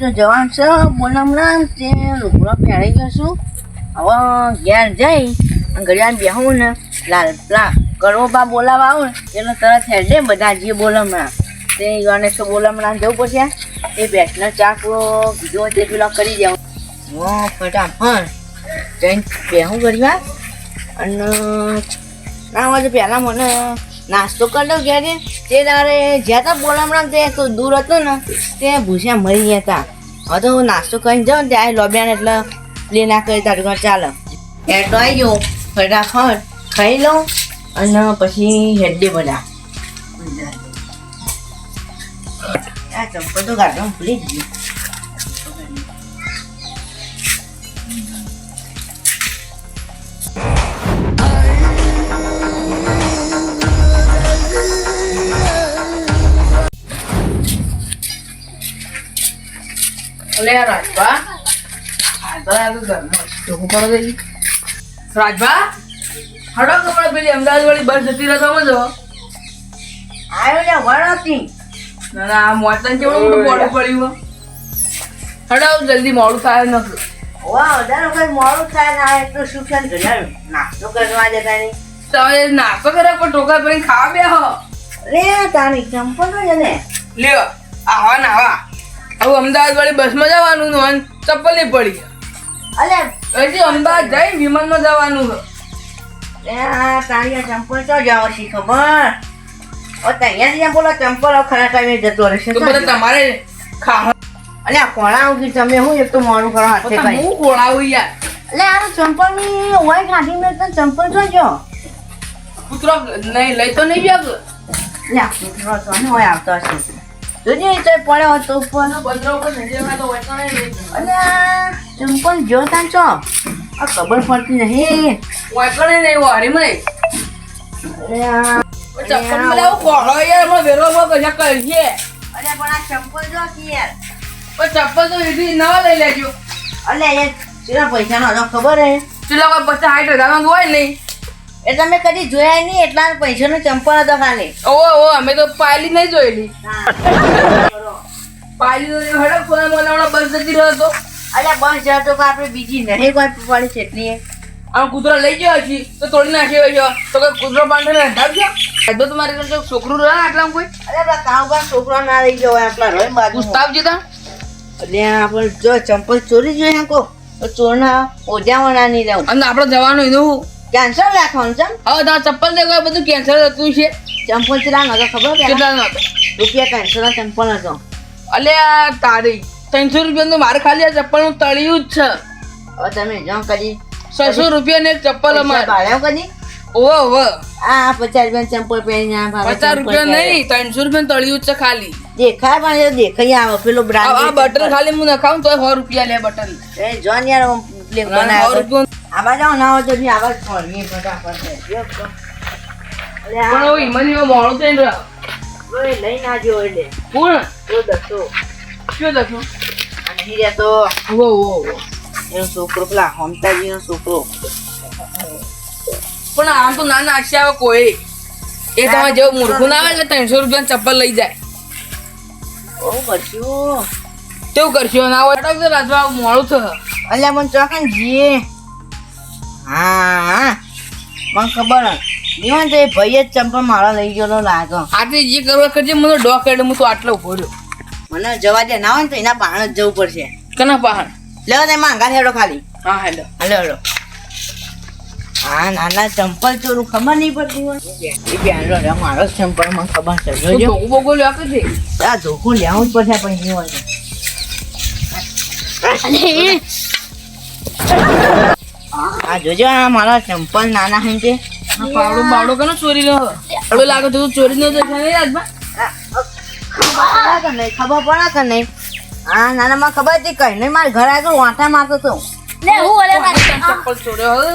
તો જવાન છે બોલામણા તે લુગડો પહેરી જશું હવે ઘેર જઈ ઘડિયાળ બેહું ને, લાલ પેલા કરવો બા બોલાવા આવું એટલે તરત હેડે બધા જે બોલામણા તે ગણેશ તો જવું પડશે. એ બેસનો ચાકરો કીધો તે પેલો કરી દેવું. હો, ફટાફટ. જઈને બેહું ઘડિયાળ. અને ના હોય પહેલાં મને નાસ્તો કરતો ઘેરે. તે તારે જ્યાં તા બોલામણા તે તો દૂર હતું ને, તે ભૂસ્યા મરી ગયા હતા હવે તો નાસ્તો કરીને જાઉં ત્યાં લોબ્યાને એટલે પ્લે ના કરી, તારું ઘર ચાલે. તો આવી જાઉં ફટાફટ ખાઈ લઉં અને પછી હેડે બધા. આ ચંપલ તો ગાડવા ભૂલી જ ગઈ અલે રાજભા રાજભા હડો કપડા પેલી અમદાવાદ વાળી બસ જતી રહેતો મજો આવ્યો ને વળતી. ના ના આ મોતન કેવડું મોટું મોડું પડ્યું હડો જલ્દી મોડું થાય નથી વાહ વધારે વખત મોડું થાય ને એટલું નાસ્તો કરવા જતા નહીં તમે નાસ્તો કરે પણ ટોકા ભરીને ખાવા બે હો લે તારી ચંપલ ને લ્યો આવા ના આવા હવે અમદાવાદ વાળી બસમાં જવાનું ને ચપ્પલ નહીં પડી. અલે. હજી અમદાવાદ જઈ વિમાનમાં જવાનું છે. તારી ચંપલ તો જાવ છે ખબર? ઓ બોલો ચંપલ ખરા ટાઈમે જતો રહેશે. તમારે ખા અલે આ કોણા ઉગી તમે હું એક તો મોડું કરો હાથે ભાઈ હું ખોળાવું યાર? અલે આ ચંપલની હોય કાઢી મેં ચંપલ તો જો. કૂતરો નહીં લઈ તો નહીં ગયા લે કૂતરો તો ને હોય આવતો હશે. જોજે તો પડ્યો હતો ઉપર પંદર ઉપર નજરમાં તો વચમાં નહીં લઈ ગયા. અલે આ ચંપલ જો તાં ચો આ ખબર પડતી નહીં. વાંકણે નહીં વારીમાં અરે ચપ્પલમાં લેવું યાર હમણાં વેલો માં કશા કરીએ અરે પણ આ ચંપલ જો કે યાર. પણ ચપ્પલ તો એથી નવા લઈ લેજો. અલે એ પૈસાનો હતો ખબર હે? પેલા કોઈ પચાસ સાઠ હજાર નો હોય નહીં? એ મેં કદી જોયા નહીં એટલા પૈસાનો ચંપલ હતો ખાલી. ઓ ઓ અમે તો પાયલી નહીં જોયેલી. પાયલી તો હેડો ફોન મને હમણાં બસ જતી રહ્યો હતો. બસ જતો કે આપણે બીજી નહીં કોઈ પડી છે એટલી આમ કૂતરો લઈ ગયો હજી તો તોડી નાખ્યો હોય તો કે કૂતરો બાંધીને હટાવજો તો તમારે તો છોકરું રહે આટલા કોઈ? અરે બા કામ કા છોકરો ના રહી ગયો આપણા રોય બાજુ ગુસ્તાવ જતા એટલે આપણે જો ચંપલ ચોરી જોઈએ કો તો ચોરના ઓજાવાના નહીં રહું અને આપણે જવાનું એનું કેન્સર રાખવાનું છે હવે તારા ચપ્પલ દેખાય બધું કેન્સર હતું છે. ચંપલ ચલા નતો ખબર કેટલા હતો? રૂપિયા ત્રણસો ના ચંપલ હતો. અલે આ તારી. ત્રણસો રૂપિયાનું મારે ખાલી આ ચપ્પલનું તળિયું જ છે. હવે તમે જો કરી. છસો રૂપિયાની એક ચપ્પલ અમારે. ભાડ્યો કરી? ઓવો ઓવો. આ પચાસ રૂપિયા ચંપલ ભાવે પચાસ રૂપિયા નહીં ત્રણસો રૂપિયા તળિયું જ છે ખાલી. દેખાય પણ દેખાય આવે પેલો બ્રાન્ડ આ બટન ખાલી હું નખાવું તો સો રૂપિયા લે બટન એ જોન યાર હું બનાવ્યો આવા જાઓ ના હોય તો આવા જ ફોડવી ફટાફટ જો તો. પણ હવે ઈમાનીમાં મોડું થઈને રહ્યો. કોઈ લઈ ના જો એટલે કોણ? જો દસો. શું દખો નહીં રહેતો ઓવો ઓવો એનો છોકરો પેલા હોમતાજીનો છોકરો પણ આમ તો ના નાખશે આવે કોઈ. એ તમારે જેવું મૂર્ખું ના આવે કે ત્રણસો રૂપિયા ચપ્પલ લઈ જાય. બહુ કરશું. કેવું કરશો ના હોય મોડું થશે. અલ્યા મને ચોકન જીએ હા. મને ખબર જીવન તો એ ભાઈ જ ચંપલ મારો લઈ ગયો લાગે. આજે જે કરવા કરજે મને ડોક એટલે હું તો આટલો ઊભો રહ્યો. મને જવા દે ના હોય ને તો એના પાણ જ જવું પડશે. કના પહાડ લેવા તે માંગા હેડો ખાલી. હા હેલો હાલો હાલો. હા નાના ચંપલ ચોરું ખબર નહીં પડતી હોય. એ મારો ચંપલ મને ખબર છે. જોજો. ધોકો લ્યો કે છે આ ધોકું લેવું જ પડશે પણ નહીં હોય. આ જોજો આ મારા ચંપલ નાના હે તે. આ પાવડો બાવડો કનો ચોરી લો હવે લાગે તો ચોરી નો દેખાય નહીં આજમાં ખબર પડે કે નહીં ખબર પડે કે નહીં. હા નાના માં ખબર હતી કઈ નહીં મારે ઘર આગળ વાંટા મારતો તો. ચોર્યો હે?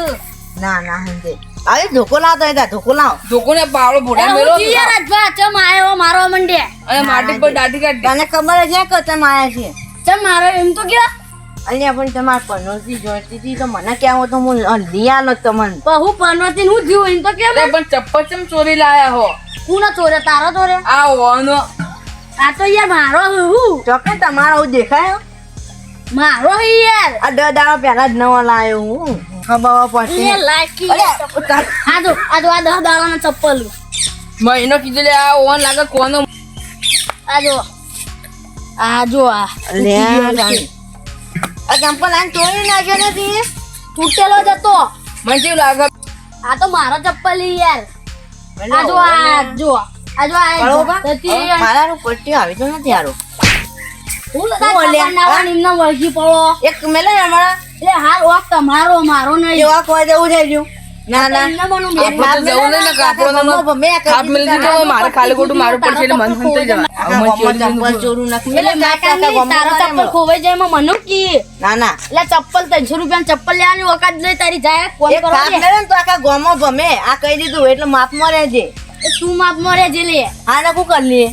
ના ના હે તે. અરે ધોકો લાવતો હતા ધોકો લાવ. ધોકો ને પાવડો ભોડા મેલો મારો મંડે? અરે માટી પર દાઢી કાઢી. તને ખબર છે કે તમે આયા છે? ચમ મારો એમ તો કે અહીંયા પણ તમારે પનોતી જોઈતી હતી તો મને કહેવું તો હું લિયા નો તમને. બહુ પનોતી હું એમ તો કેમ? પણ ચપ્પલ ચમ ચોરી લાયા હો? હું ના ચોરે તારો ચોરે આ ઓનો આ તો યાર મારો હું ચોકે તમારો દેખાય? મારો હે યાર. આ દાદા પહેલા જ નવો લાયો હું. ખબર પડશે એ લાકી આ જો આ જો આ દસ દાડાના ચપ્પલ. મહિનો કીધું લે આ ઓન લાગે કોનો. આ જો. આ જો આ. લે આ ચંપલ આને તોડી નાખ્યો નથી. તૂટેલો જ હતો. મને કેવું લાગે? આ તો મારો ચપ્પલ યાર. આ જો આ જો આ જો આ રહી. પટ્ટી આવી તો નથી આરો હું વળગી પડો. એક મેલે અમારા એટલે હાર ઓક તમારો મારો નહીં. એવા કોઈ દેવું થઈ ગયું. ના ના. એમને મનું એક આપણે જવું નહીં ને ને કાપડો કાકા ગમો ભમે આ થાપ કદી મેલી મારે ખાલી ખોટું મારું પડશે એટલે મન થઈ ચપ્પલ કી. ચપ્પલ ત્રણસો રૂપિયા ચપ્પલ લેવાની વખત લઈ તારી જાય લે. તો આખા ભમે. આ કહી દીધું એટલે માપમાં રહેજે તું માપમાં રહેજે લે. કરી લે.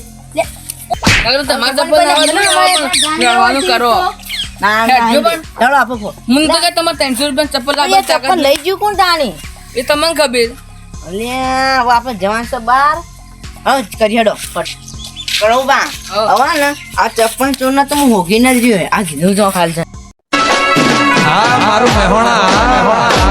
તમારે ચપ્પલ ના વ્યવહારનું કરો. ના ના જો હેંડે. પણ. ચાલો આપો મને તો કે તમારે ત્રણસો રૂપિયા ચપ્પલ ચપ્પલ લઈ ગયું કોણ તાણી? એ તમને ખબર? અલ્યા હવે આપણે જવાનું છે બહાર. હા કરી હેડો ફટ. કરો બા. હવે ને આ ચપ્પલ ચોર તો હું હોગી ન જ રહ્યો. આ કીધું જો ખાલ છે. હા મારું મહેણા